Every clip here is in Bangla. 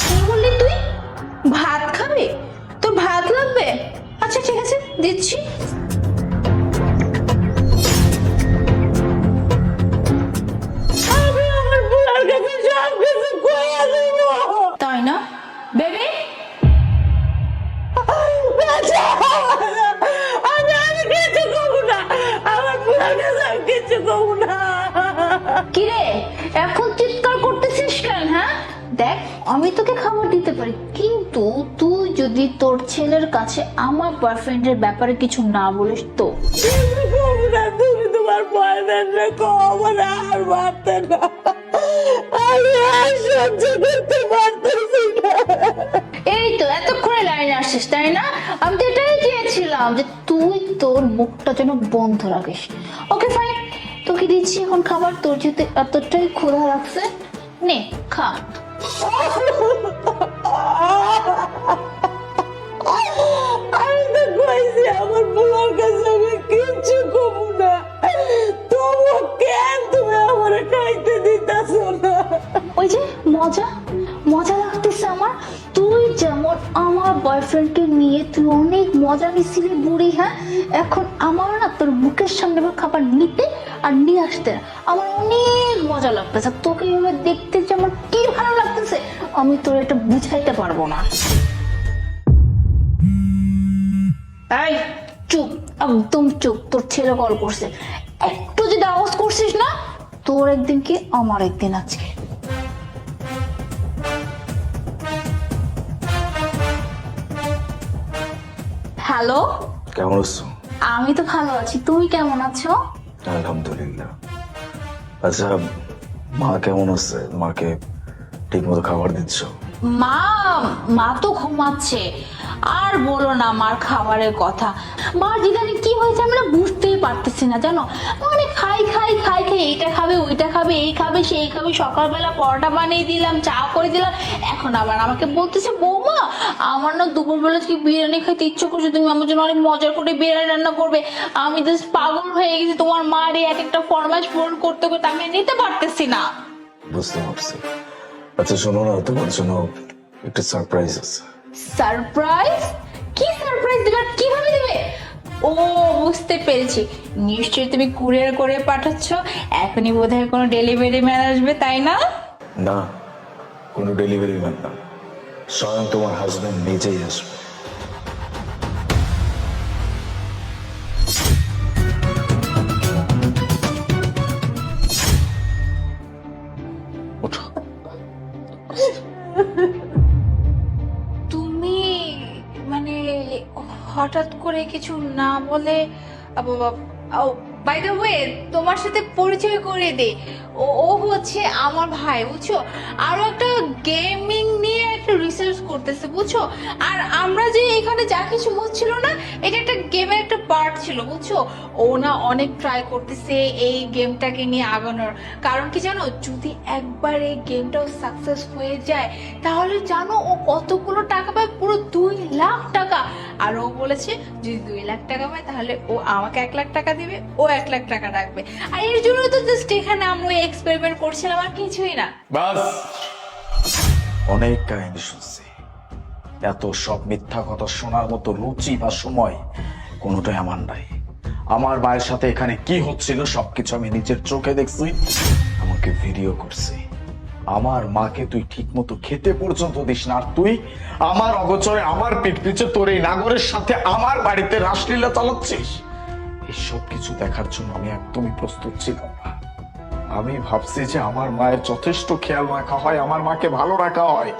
কি বললি তুই? ভাত খাবে? তোর ভাত লাগবে? আচ্ছা ঠিক আছে দিচ্ছি। যদি তোর ছেলের কাছে আমার বয়ফ্রেন্ডের ব্যাপারে কিছু না বলিস তো। আর এই তো, এতক্ষণে তাই না? আমি তো এটাই চেয়েছিলাম যে তুই তোর মুখটা যেন বন্ধ রাখিস। ওকে ফাইন তোকে দিচ্ছি এখন খাবার, তোর যেতে এতটাই ক্ষুধা লাগছে, নে, খা। তো কইছি আমার বুড়ার কাছে, আমি কিচ্ছু করব না। তবু কেন তুমি আমার খাইতে দিতেছো না। ওই যে মজা মজা লাগতেছে আমার। তুই যেমন আমার বয়ফ্রেন্ডকে নিয়ে তুই অনেক মজা নিছিলি বুড়ি হ্যাঁ? এখন আমার না তোর মুখের সামনে খাবার নিতে আর নিয়ে আসতে, আমার অনেক মজা লাগতেছে। তোকে এভাবে দেখতে যে আমার কি ভালো লাগতেছে, আমি তোর এটা বুঝাইতে পারব না। কল করছে। একটু যদি আওয়াজ করছিস না তোর একদিন কি আমার একদিন আজকে? হ্যালো কেমন আছো? আমি তো ভালো আছি। তুমি কেমন আছো? আলহামদুলিল্লাহ। আচ্ছা মা কেমন আছে? মাকে ঠিক মতো খাবার দিচ্ছ? মা মা তো ঘুমাচ্ছে। আর বলো না মার খাবারের কথা। মা যেখানে কি হয়েছে আমরা বুঝতেই পারতেছি না জানো? মানে খাই খাই খাই খাই এইটা খাবে ওইটা খাবে এই খাবে সেই খাবে সকালবেলা পরোটা বানিয়ে দিলাম চা করে দিলাম। এখন আবার আমাকে বলতেছে বৌমা আমার না দুপুরবেলা কি বিরিয়ানি খেতে ইচ্ছে করছে তুমি আমার জন্য অনেক মজা করে বিরিয়ানি রান্না করবে। আমি জাস্ট পাগল হয়ে গেছি তোমার মার এই এক একটা ফরমাইশ পূরণ করতে করতে আমি নিতে পারতেছি না। বুঝতে পারছি। আচ্ছা শোনো না তোমার জন্য একটা সারপ্রাইজ আছে। সারপ্রাইজ কি সারপ্রাইজ দিবে আর কীভাবে দিবে ও, বুঝতে পেরেছি। নিশ্চয়ই তুমি কুরিয়ার করে পাঠাচ্ছ। এখনই বোধহয় কোনো ডেলিভারি ম্যান আসবে, তাই না? না, কোনো ডেলিভারি ম্যান না। স্বয়ং তোমার হাজব্যান্ড নিজেই আসবে। কিছু না বলে বাই দ্য ওয়ে তোমার সাথে পরিচয় করে দে ও হচ্ছে আমার ভাই, বুঝছ? আরও একটা গেমিং নিয়ে একটা রিসার্চ করতেছে, বুঝছ? আর আমরা যে এখানে যা কিছু হচ্ছিল না, এটা একটা গেমের একটা পার্ট ছিল, বুঝছ? ও না অনেক ট্রাই করতেছে এই গেমটাকে নিয়ে আগানোর। কারণ কি জানো, যদি একবার এই গেমটাও সাকসেস হয়ে যায়, তাহলে জানো ও কতগুলো টাকা পায়? পুরো দুই লাখ টাকা। আর ও বলেছে, যদি দুই লাখ টাকা পায়, তাহলে ও আমাকে এক লাখ টাকা দিবে, ও এক লাখ টাকা রাখবে। আর এর জন্য তো জাস্ট এখানে আমরা এক্সপেরিমেন্ট করছিলাম আর কিছুই না। বাস। অনেক কাহিনী শুনছি। এত সব মিথ্যা কথা শোনার মতো রুচি বা সময় কোনোটাই আমার নাই। আমার মায়ের সাথে এখানে কি হচ্ছিল সবকিছু আমি নিজের চোখে দেখছি আমাকে ভিডিও করছি। আমার মাকে তুই ঠিক মতো খেতে পর্যন্ত দিস না আর তুই আমার অগোচরে আমার পিঠ পিছে তোর এই নাগরের সাথে আমার বাড়িতে রাসলীলা চালাচ্ছিস। এই সব কিছু দেখার জন্য আমি একদমই প্রস্তুত ছিলাম না। আমি ভাবছি যে আমার মায়ের যথেষ্ট খেয়াল রাখা হয়, আমার মাকে ভালো রাখা হয়।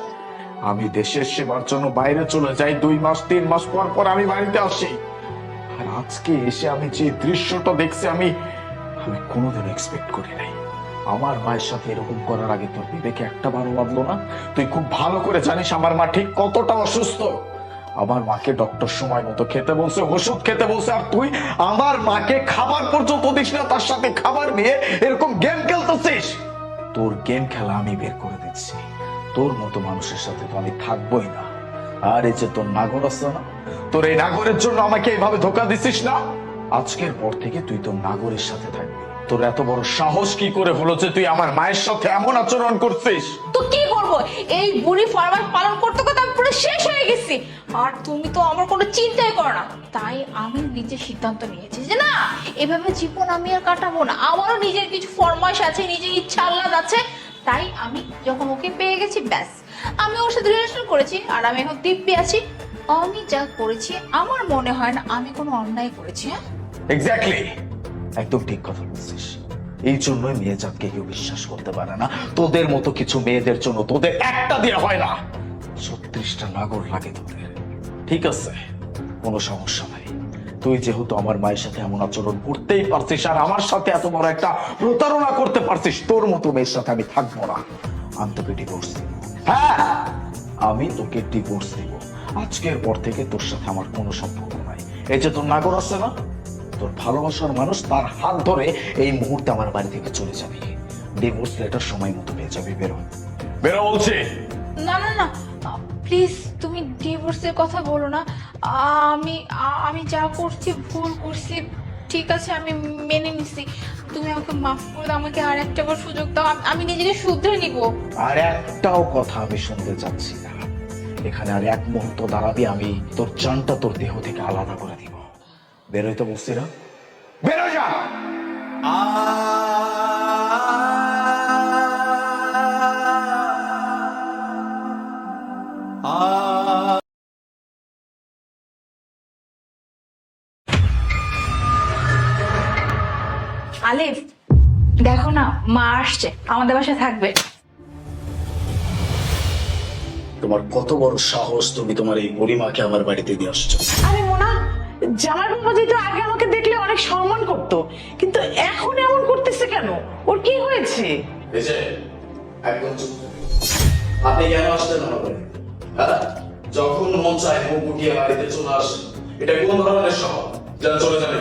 আমি দেশের সেবার জন্য বাইরে চলে যাই, দুই মাস, তিন মাস পর পর আমি বাড়িতে আসি। আর আজকে এসে আমি যে দৃশ্যটা দেখছি, আমি আমি কোনোদিন এক্সপেক্ট করি নাই। আমার মায়ের সাথে এরকম করার আগে তোর বিবেকে একটা বারো বাঁধলো না? তুই খুব ভালো করে জানিস আমার মা ঠিক কতটা অসুস্থ। আমার মাকে ডক্টর সময় মতো খেতে বলছে, ওষুধ খেতে বলছে, আর তুই আমার মাকে খাবার পর্যন্ত দিস না, তার সাথে খাবার নিয়ে এরকম গেম খেলতেছিস? তোর গেম খেলা আমি বের করে দিচ্ছি। তোর মতো মানুষের সাথে তো আমি থাকবোই না। আর এই যে তোর নাগর আছে না, তোর এই নাগরের জন্য আমাকে এইভাবে ধোকা দিছিস না? আজকের পর থেকে তুই তোর নাগরের সাথে থাকবি। তোর এত বড় সাহস কি করে হলো যে তুই আমার মায়ের সাথে এমন আচরণ করছিস? তো কি করব? এই বুড়ি ফরমাস পালন করতে করতে আমি পুরো শেষ হয়ে গেছি। আর তুমি তো আমার কোনো চিন্তাই করো না। তাই আমি নিজে সিদ্ধান্ত নিয়েছি যে না এভাবে জীবন আমি আর কাটাবো না। আমারও নিজের কিছু ফরমাইশ আছে নিজের ইচ্ছা আহ্লাদ আছে। তাই আমি যখন ওকে পেয়ে গেছি ব্যাস। আমি ওর সাথে রিলেশন করেছি আর আমি এখন দিব্যি আছি। আমি যা করেছি আমার মনে হয় না আমি কোনো অন্যায় করেছি হ্যাঁ? এক্স্যাক্টলি একদম ঠিক কথা বলছিস। এই জন্যই মেয়ে জাতকে কেউ বিশ্বাস করতে পারে না। তোদের মতো কিছু মেয়েদের জন্য তোদের একটা দিয়ে হয় না। ছত্রিশটা নাগর লাগে তোদের। ঠিক আছে? কোনো সমস্যা নাই। তুই যেহেতু আমার মায়ের সাথে এমন আচরণ করতেই পারছিস আর আমার সাথে এত বড় একটা প্রতারণা করতে পারছিস, তোর মতো মেয়ের সাথে আমি থাকব না। আমি তোকে ডিভোর্স দিব। হ্যাঁ? আমি তোকে ডিভোর্স দিব। আজকের পর থেকে তোর সাথে আমার কোনো সম্পর্ক নাই। এই যে তোর নাগর আছে না? তোর ভালোবাসার মানুষ তার হাত ধরে এই মুহূর্তে আমার বাড়ি থেকে চলে যাবে। ডিভোর্স লেটার সময় মতো পেয়ে যাবি বেরো। বেরো বলছি। না না না। প্লিজ তুমি ডিভোর্সের কথা বলো না। আমি আমি যা করছি ভুল করছি ঠিক আছে আমি মেনে নিছি। তুমি আমাকে মাফ করে দাও আমাকে আর একটা বার সুযোগ দাও। আমি- নিজেকে শুধরে নিব। আর একটাও কথা আমি শুনতে চাচ্ছি না। এখানে আর এক মুহূর্ত দাঁড়াবি আমি তোর চানটা তোর দেহ থেকে আলাদা করে দিব। বেরোই তো না বেরো যা আলিফ দেখো না মা আসছে আমাদের বাসায় থাকবে। তোমার কত বড় সাহস তুমি তোমার এই বুড়িমাকে আমার বাড়িতে দিয়ে আসছো। আরে মোনা জামাই বাবা যেহেতু আগে আমাকে দেখলে অনেক সম্মান করতো কিন্তু এখন এমন করতেছে কেন? ওর কি হয়েছে? এই একদম চুপ আপনি কেন আসলেন হ্যাঁ? যখন মন চায় মুখ উঠিয়ে বাড়িতে চলে আসেন এটা কোন ধরনের স্বভাব? চলে যাবে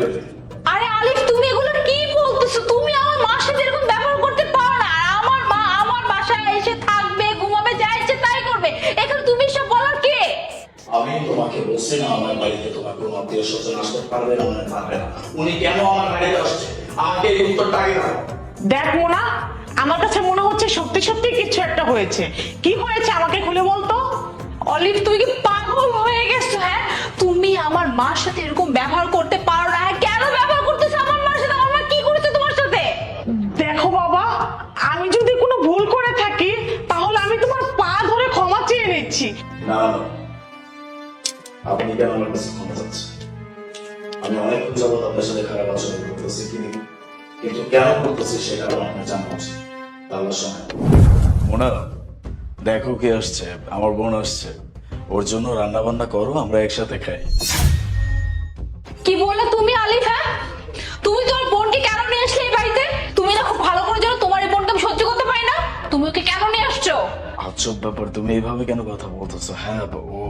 আরে আলিফ তুমি এগুলো কি বলতেছো? তুমি আমার মার সাথে এরকম আমি তোমাকে বলছি না আমার বাড়িতে তোমার কোনো আত্মীয় স্বজন আসতে পারবে না মানে পারবে না। উনি কেন আমার বাড়িতে আসছে? আমাকে এই উত্তরটা আগে দাও। দেখ মোনা আমার কাছে মনে হচ্ছে সত্যি সত্যি কিছু একটা হয়েছে। কি হয়েছে আমাকে খুলে বলতো? অলিভ তুমি কি পাগল হয়ে গেছো হ্যাঁ? তুমি আমার মার সাথে এরকম ব্যবহার করতে পারো না হ্যাঁ, কেন ব্যবহার করতেছো আমার মার সাথে? আমার মা কি করেছে তোমার সাথে? দেখো বাবা আমি যদি কোনো ভুল করে থাকি তাহলে আমি তোমার পা ধরে ক্ষমা চেয়ে নিচ্ছি। না না। আপনি কেন আমার কাছে ক্ষমা চাচ্ছেন? আমি অনেক যাবত আপনার সাথে খারাপ আচরণ করতেছি কিন্তু কিন্তু কেন করতেছি সেটা আপনার জানা উচিত। তাহলে শোনেন মোনা দেখো কে আসছে আমার বোন আসছে। ওর জন্য রান্না বান্না করো আমরা একসাথে খাই। কি বললে তুমি আলিফ হ্যাঁ? তুমি তোমার বোনকে কেন নিয়ে আসলে এই বাড়িতে? তুমি না খুব ভালো করে জানো তোমার এই বোনকে আমি সহ্য করতে পারি না। তুমি ওকে কেন নিয়ে আসছো? আজব ব্যাপার তুমি এইভাবে কেন কথা বলতেছো? হ্যাঁ ও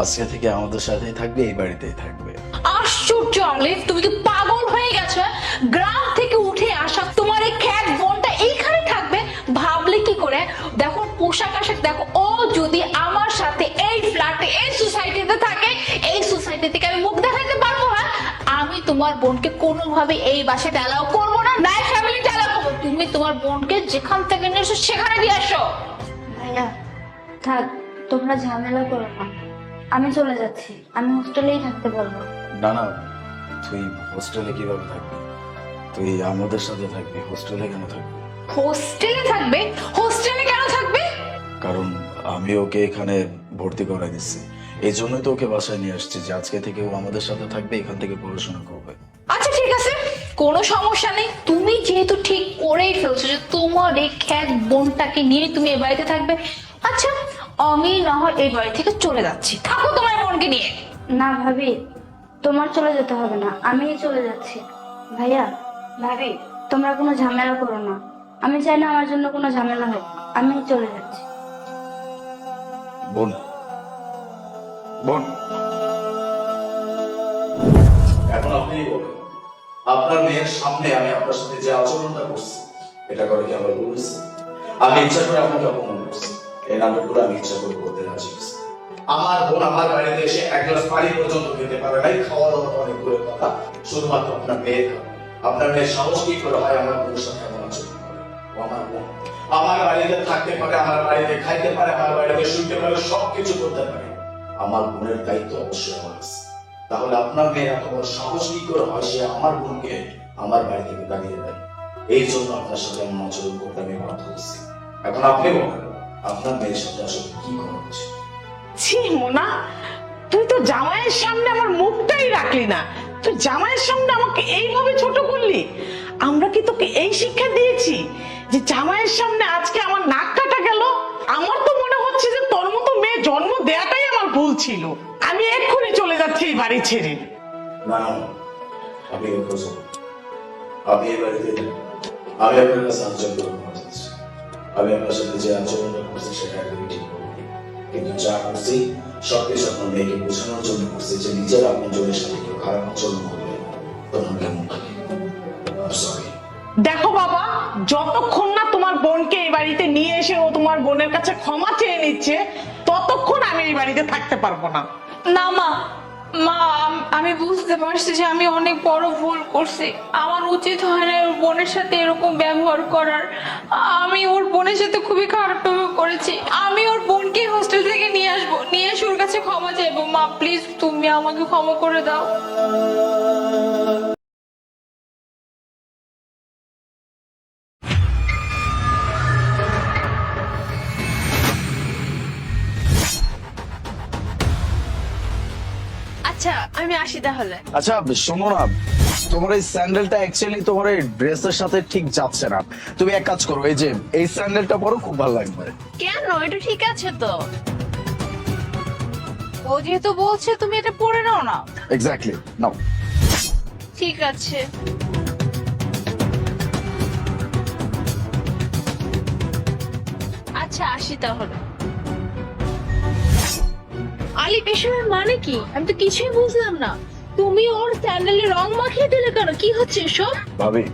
আজকে থেকে আমাদের সাথেই থাকবে এই বাড়িতেই থাকবে। আশ্চর্য আলিফ তুমি কি পাগল হয়ে গেছো? গ্রাম থেকে উঠে আসা তোমার এই খ্যাত বোনটা এইখানে থাকবে? ভাবলে কি করে? দেখো পোশাক আশাক দেখো ও যদি আমার সাথে এই ফ্ল্যাটে এই সোসাইটিতে থাকে এই সোসাইটি থেকে আমি মুখ দেখাতে পারব হ্যাঁ? আমি তোমার বোনকে কোনোভাবে এই বাসায় অ্যালাউ করব না নাই ফ্যামিলিতে অ্যালাউ করব। তুমি তোমার বোনকে যেখান থেকে নিয়ে এসো সেখানে দিয়ে আসো ভাইয়া থাক তোমরা ঝামেলা করো না। আমি চলে যাচ্ছি। আমি হোস্টেলেই থাকতে পারব। না না তুই হোস্টেলে কীভাবে থাকবি? তুই আমাদের সাথে থাকবি হোস্টেলে কেন থাকবি? হোস্টেলে থাকবে? হোস্টেলে কেন থাকবে? কারণ আমি ওকে এখানে ভর্তি করাই দিচ্ছি। এই জন্যই তো ওকে বাসায় নিয়ে আসছি যে আজকে থেকে ও আমাদের সাথে থাকবে এখান থেকে পড়াশোনা করবে। আচ্ছা ঠিক আছে। কোনো সমস্যা নেই। তুমি যেহেতু ঠিক করেই ফেলছো যে তোমার এই খ্যাত বোনটাকে নিয়ে তুমি এ বাড়িতে থাকবে আচ্ছা আমি না হয় এই বাড়ি থেকে চলে যাচ্ছি। থাকো তোমার বোনকে নিয়ে। না ভাবি তোমার চলে যেতে হবে না আমিই চলে যাচ্ছি। ভাইয়া ভাবি তোমরা কোনো ঝামেলা করো না। আমি চাই না আমার জন্য কোনো ঝামেলা হোক আমি চলে যাচ্ছি। বোন বোন। এখন আপনি বলুন আপনার মেয়ের সামনে আমি আপনার সাথে যে আচরণটা করছি এটা করে কি আমার ভুল আমি ইচ্ছা করে আপনাকে অপমান করছি। এই নাটকগুলো আমি ইচ্ছা করে করতে রাজি আমার বোন আমার বাড়িতে এসে এক গ্লাস পানি পর্যন্ত খেতে পারে নাই খাওয়া দাওয়া অনেক দূরের কথা। শুধুমাত্র আপনার মেয়ে আপনার মেয়ের সাহস কি করে হয় আমার বোনের সাথে এমন আচরণ আমার বোন। আমার বাড়িতে থাকতে পারে, আমার বাড়িতে খাইতে পারে, আমার বাড়িতে শুইতে পারে, সবকিছু করতে পারে। আমার বোনের দায়িত্ব অবশ্যই আমার আছে। তাহলে আপনার মেয়ে এত বড় সাহস কি করে হয় সে আমার বোনকে আমার বাড়ি থেকে দাঁড়িয়ে দেয়? এই জন্য আপনার সাথে এমন আচরণ করতে আমি বাধ্য হচ্ছি এখন আপনি বলেন। আপনার মেয়ের সাথে আসলে কি করা হচ্ছে ছি মোনা তুই তো জামাইয়ের সামনে আমার মুখটাই রাখলি না। তুই জামাইয়ের সামনে আমাকে এইভাবে ছোট করলি? আমরা কি তোকে এই শিক্ষা দিয়েছি যে জামাইয়ের সামনে আজকে আমার নাক কাটা গেল? আমার তো মনে হচ্ছে যে তোর মতো মেয়ে জন্ম দেয়াটাই আমার ভুল ছিল। আমি এক্ষুনি চলে যাচ্ছি এই বাড়ি ছেড়ে। না না। আপনি আপনি এই বাড়িতে আমি আপনার কাছে আচরণ করে ক্ষমা চাচ্ছি। আমি আপনার সাথে যে আচরণটা করছি সেটা একদমই ঠিক। কিন্তু যা করছি সবকিছু আপনার মেয়েকে বোঝানোর জন্য করছি যে নিজের আপন জনের সাথে কেউ খারাপ আচরণ করবে তখন কেমন লাগে সরি দেখো বাবা যতক্ষণ না তোমার বোনকে এই বাড়িতে নিয়ে এসে ও তোমার বোনের কাছে ক্ষমা চেয়ে নিচ্ছে ততক্ষণ আমি এই বাড়িতে থাকতে পারব না। না মা মা, আমি বুঝতে পারছি যে আমি অনেক বড় ভুল করছি। আমার উচিত হয় না ওর বোনের সাথে এরকম ব্যবহার করার। আমি ওর বোনের সাথে খুবই খারাপ ব্যবহার করেছি। আমি ওর বোনকে হোস্টেল থেকে নিয়ে আসব। নিয়ে এসে ওর কাছে ক্ষমা চাইব। মা প্লিজ তুমি আমাকে ক্ষমা করে দাও। আচ্ছা আমি আসি তাহলে। আচ্ছা শোনো না তোমার এই স্যান্ডেলটা অ্যাকচুয়ালি তোমার এই ড্রেসের সাথে ঠিক যাচ্ছে না। তুমি এক কাজ করো এই যে এই স্যান্ডেলটা পরো খুব ভালো লাগবে। কেন? এটা ঠিক আছে তো। ও যেহেতু বলছে তুমি এটা পরে নাও না। এক্স্যাক্টলি নাও। ঠিক আছে। আচ্ছা আসি তাহলে। আলি মানে কি? আমি তো কিছুই বুঝলাম না। তুমি ওর স্যান্ডেলে রং মাখিয়ে দিলে কেন? কি হচ্ছে এসব? ভাবি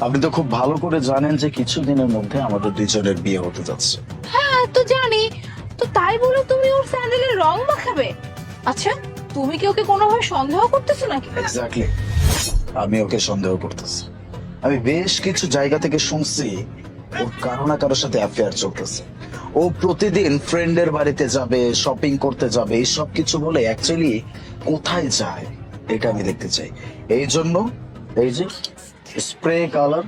আপনি তো খুব ভালো করে জানেন যে কিছুদিনের মধ্যে আমাদের দুইজনের বিয়ে হতে যাচ্ছে। হ্যাঁ তো জানি। তো তাই বলে তুমি ওর স্যান্ডেলে রং মাখাবে? আচ্ছা তুমি কি ওকে কোনোভাবে সন্দেহ করতেছো নাকি? এক্স্যাক্টলি আমি ওকে সন্দেহ করতেছি। আমি বেশ কিছু জায়গা থেকে শুনছি ওর কারও না কারোর সাথে অ্যাফেয়ার চলতেছে। ও প্রতিদিন ফ্রেন্ডের বাড়িতে যাবে শপিং করতে যাবে, এই সব কিছু বলে অ্যাকচুয়ালি কোথায় যায় এটা আমি দেখতে চাই। এই জন্য, এই যে স্প্রে কালার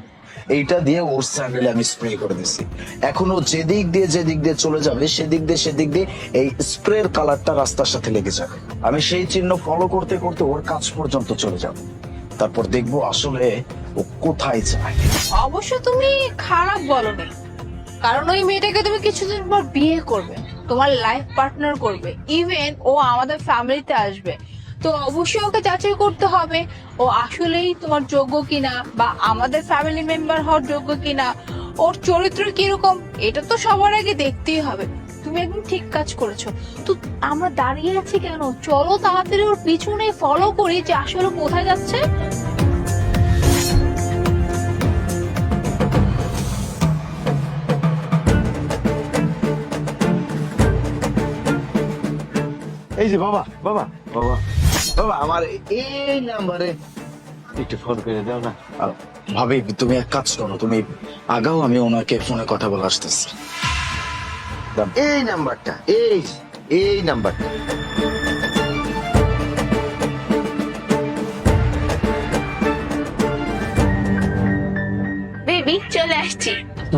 এইটা দিয়ে ওর স্যান্ডেলে আমি স্প্রে করে দিছি। এখন ও যেদিক দিয়ে যেদিক দিয়ে চলে যাবে, সেদিক দিয়ে সেদিক দিয়ে এই স্প্রের কালারটা রাস্তার সাথে লেগে যাবে। আমি সেই চিহ্ন ফলো করতে করতে ওর কাছ পর্যন্ত চলে যাব। তারপর দেখব আসলে ও কোথায় যায়। অবশ্য তুমি খারাপ বলনি। কারণ ওই মেয়েটাকে তুমি কিছুদিন পর বিয়ে করবে, তোমার লাইফ পার্টনার করবে ইভেন ও আমাদের ফ্যামিলিতে আসবে। তো অবশ্যই ওকে যাচাই করতে হবে, ও আসলেই তোমার যোগ্য কিনা বা আমাদের ফ্যামিলি মেম্বার হওয়ার যোগ্য কিনা, ওর চরিত্র কীরকম, এটা তো সবার আগে দেখতেই হবে। তুমি একদম ঠিক কাজ করেছ। তো আমরা দাঁড়িয়ে আছি কেন? চলো তাড়াতাড়ি ওর পিছনে ফলো করি যে আসলে কোথায় যাচ্ছে। এই যে বাবা বাবা। বাবা। বাবা আমার এই নাম্বারে একটু ফোন করে দাও না। ভাবি তুমি এক কাজ করো তুমি আগাও আমি ওনাকে ফোনে কথা বলে আসতেছি। এই নাম্বারটা এই এই নাম্বারটা। বেবি চলে আসছি।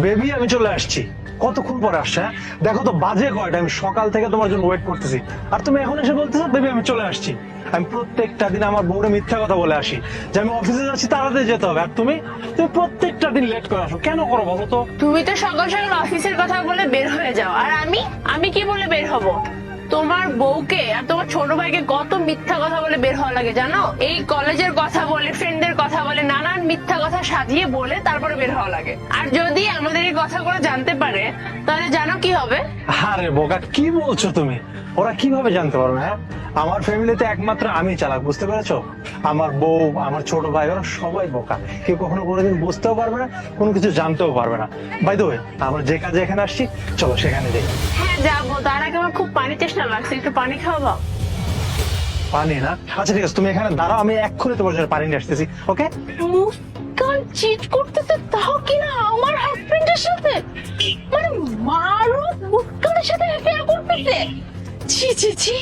বেবি আমি চলে আসছি। কতক্ষণ পরে আসছে হ্যাঁ? দেখো তো বাজে কয়টা, আমি সকাল থেকে তোমার জন্য ওয়েট করতেছি। আর তুমি এখন এসে বলতেছো বেবি আমি চলে আসছি। আমি প্রত্যেকটা দিন আমার বউরে মিথ্যা কথা বলে আসি। যে আমি অফিসে যাচ্ছি, তাড়াতাড়ি যেতে হবে। আর তুমি তুমি প্রত্যেকটা দিন লেট করে আসো। কেন করো বলো তো? তুমি তো সকাল সকাল অফিসের কথা বলে বের হয়ে যাও। আর আমি আমি কি বলে বের হব? তোমার বউকে আর তোমার ছোট ভাইকে কত মিথ্যা কথা বলে বের হওয়া লাগে, জানো? এই কলেজের কথা বলে ফ্রেন্ডদের কথা বলে, নানান মিথ্যা কথা সাজিয়ে বলে তারপরে বের হওয়া লাগে। আর যদি আমাদের এই কথাগুলো জানতে পারে, তাহলে জানো কি হবে? আরে বোকা, কি বলছো তুমি? ওরা কীভাবে জানতে পারবে হ্যাঁ? আমার ফ্যামিলিতে একমাত্র আমি চালাক বুঝতে পেরেছ? আমার বউ আমার ছোট ভাই ওরা সবাই বোকা। কেউ কখনো কোনোদিন বুঝতেও পারবে না কোনো কিছু জানতেও পারবে না। বাই দ্য ওয়ে আমরা যে কাজে এখানে আসছি চলো সেখানে যাই। হ্যাঁ যাব। তার আগে আমার খুব পানি তেষ্টা লাগছে একটু পানি খাওয়াবো পানি না? আচ্ছা ঠিক আছে তুমি এখানে দাঁড়াও আমি এক্ষুনি তোমার জন্য পানি নিয়ে আসতেছি ওকে? মুস্কান চিট করতেছে তাও কিনা আমার হাজবেন্ডের সাথে? মানে মারু মুস্কানের সাথে অ্যাফেয়ার করতেছে? ছি ছি ছি।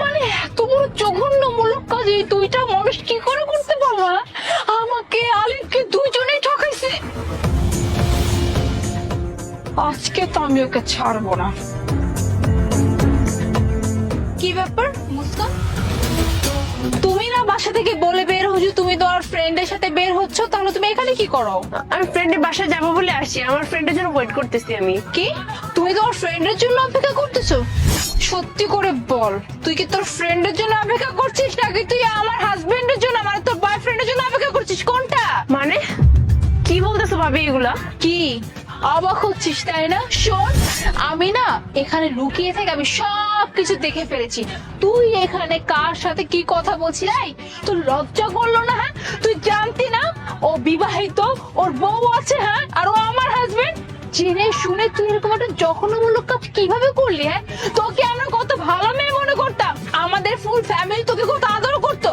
মানে এত বড় জঘন্যমূলক কাজ এই দুইটা মানুষ কি করে করতে পারব? আমাকে আলিফকে দুইজনেই ঠকাইছে। আজকে তো আমি ওকে ছাড়বো না। কি ব্যাপার মুস্কান তুমি না বাসা থেকে বলে বের হচ্ছ তুমি তো আর ফ্রেন্ডের সাথে বের হচ্ছ তাহলে তুমি এখানে কি করো? আমি ফ্রেন্ডের বাসায় যাব বলে আসি আমার ফ্রেন্ডের জন্য ওয়েট করতেছি আমি। কি? তুমি তোমার ফ্রেন্ডের জন্য অপেক্ষা করতেছো? সত্যি করে বল। তুই কি তোর ফ্রেন্ডের জন্য অপেক্ষা করছিস নাকি তুই আমার হাজবেন্ডের জন্য মানে তোর বয়ফ্রেন্ডের জন্য অপেক্ষা করছিস? কোনটা? মানে? কি বলতেছো ভাবি এগুলা? কি? অবাক হচ্ছিস তাই না? শোন আমি না এখানে লুকিয়ে থেকে আমি সব কিছু দেখে ফেলেছি। তুই এখানে কার সাথে কি কথা বলছিস তোর লজ্জা করল না হ্যাঁ? তুই জানতি না ও বিবাহিত ওর বউ আছে হ্যাঁ? আর ও আমার হাজবেন্ড জেনে শুনে তুই এরকম একটা জঘন্যমূলক কাজ কীভাবে করলি হ্যাঁ? তোকে আমরা কত ভালো মেয়ে মনে করতাম। আমাদের ফুল ফ্যামিলি তোকে কত আদর করতো।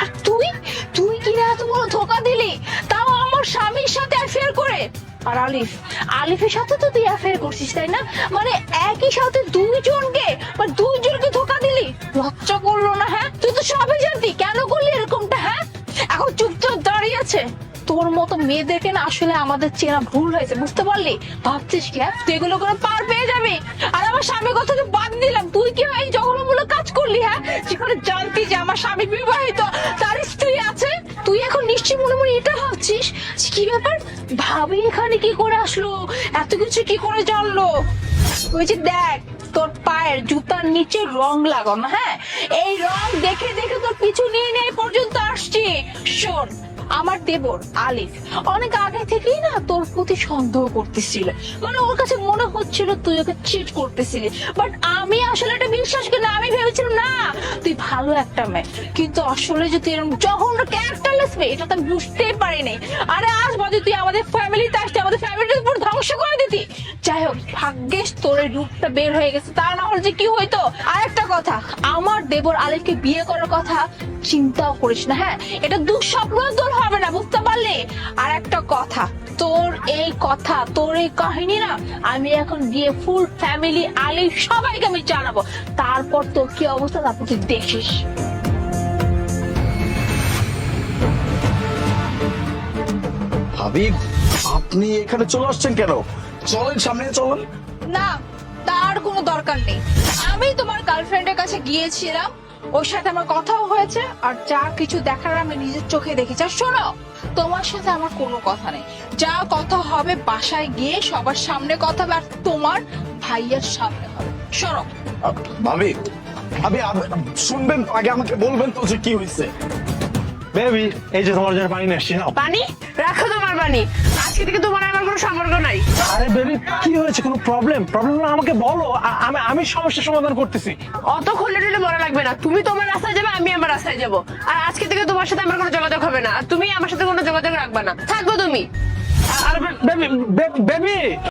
আর তুই তুই কিনা এত বড় ধোকা দিলি, তাও আমার স্বামীর সাথে অ্যাফেয়ার করে। আর আলিফ, আলিফের সাথে তো তুই অ্যাফেয়ার করছিস, তাই না? মানে একই সাথে দুইজনকে বা দুইজনকে ধোকা দিলি। লজ্জা করল না হ্যাঁ? তুই তো সবই জানতি কেন করলি এরকমটা হ্যাঁ? এখন চুপচাপ দাঁড়িয়ে আছে। তোর মতো মেয়েদেরকে না আসলে আমাদের চেনা ভুল হয়েছে, বুঝতে পারলি? ভাবছিস কি হ্যাঁ? তুই এগুলো করে পার পেয়ে যাবি? আর আমার স্বামীর কথা তো বাদ দিলাম। তুই কি এই জঘন্যমূলক কাজ করলি হ্যাঁ? যেখানে জানতি যে আমার স্বামী বিবাহিত, তার স্ত্রী আছে? তুই এখন নিশ্চয়ই মনে মনে এটা ভাবছিস? কি ব্যাপার? ভাবি এখানে কি করে আসলো? এত কিছু কি করে জানলো? ওই যে দেখ, তোর পায়ের জুতার নিচে রং লাগানো হ্যাঁ? এই রং দেখে দেখে তোর পিছু নিয়ে নিয়ে পর্যন্ত আসছি। শোন আমার দেবর, আলিফ। অনেক আগে থেকেই না তোর প্রতি সন্দেহ করতেছিল। মানে ওর কাছে মনে হচ্ছিল তুই ওকে চিট করতেছিলি। বাট আমি আসলে এটা বিশ্বাস করি আমি ভেবেছিলাম, না, তুই ভালো একটা মেয়ে। কিন্তু আসলে যে তুই এরকম যখন ক্যারেক্টারলেস মেয়ে, এটা তো আমি বুঝতেই পারিনি। আরে আজ বাদে তুই আমাদের ফ্যামিলিতে আসতে, আমাদের ফ্যামিলির উপর ধ্বংস করে দিতি। যাই হোক, ভাগ্যেস তোর রূপটা বের হয়ে গেছে। তা না হলে যে কি হইতো? আর একটা কথা, আমার দেবর আলিফকে বিয়ে করার কথা চিন্তাও করিস না হ্যাঁ? এটা দুঃস্বপ্ন তোর হবে না বুঝতে পারলে? আর একটা কথা তোর এই কথা তোর এই কাহিনী না আমি এখন গিয়ে ফুল ফ্যামিলি আলি সবাইকে আমি জানাব। তারপর তোর কি অবস্থা তারপর তুই দেখিস। হাবিব আপনি এখানে চলে আসছেন কেন? চলেন সামনে চলেন। না তার কোনো দরকার নেই। আমি তোমার গার্লফ্রেন্ডের কাছে গিয়েছিলাম ওর সাথে আমার কথাও হয়েছে, আর যা কিছু দেখার আমি নিজের চোখে দেখেছি। আর শোনো, তোমার সাথে আমার কোনো কথা নেই। যা কথা হবে বাসায় গিয়ে সবার সামনে কথা হবে, আর তোমার ভাইয়ের সামনে হবে। শোনো। ভাবি ভাবি শুনবেন, আগে আমাকে বলবেন তো যে কি হয়েছে। বেবি এই যে তোমার জন্য পানি নিয়ে আসছি নাও। পানি? রাখো তোমার পানি। আজকে থেকে তোমার আমার কোনো সম্পর্ক নাই। আরে বেবি কি হয়েছে? কোনো প্রবলেম প্রবলেম হলে আমাকে বলো। আ- আমি আমি সমস্যার সমাধান করতেছি। অত খুলে টুলে বলা লাগবে না। তুমি তোমার রাস্তায় যাবে আমি আমার রাস্তায় যাব। আর আজকে থেকে তোমার সাথে আমার কোনো যোগাযোগ হবে না। আর তুমি আমার সাথে কোনো যোগাযোগ রাখবে না। থাকব তুমি। আরে বেবি বেবি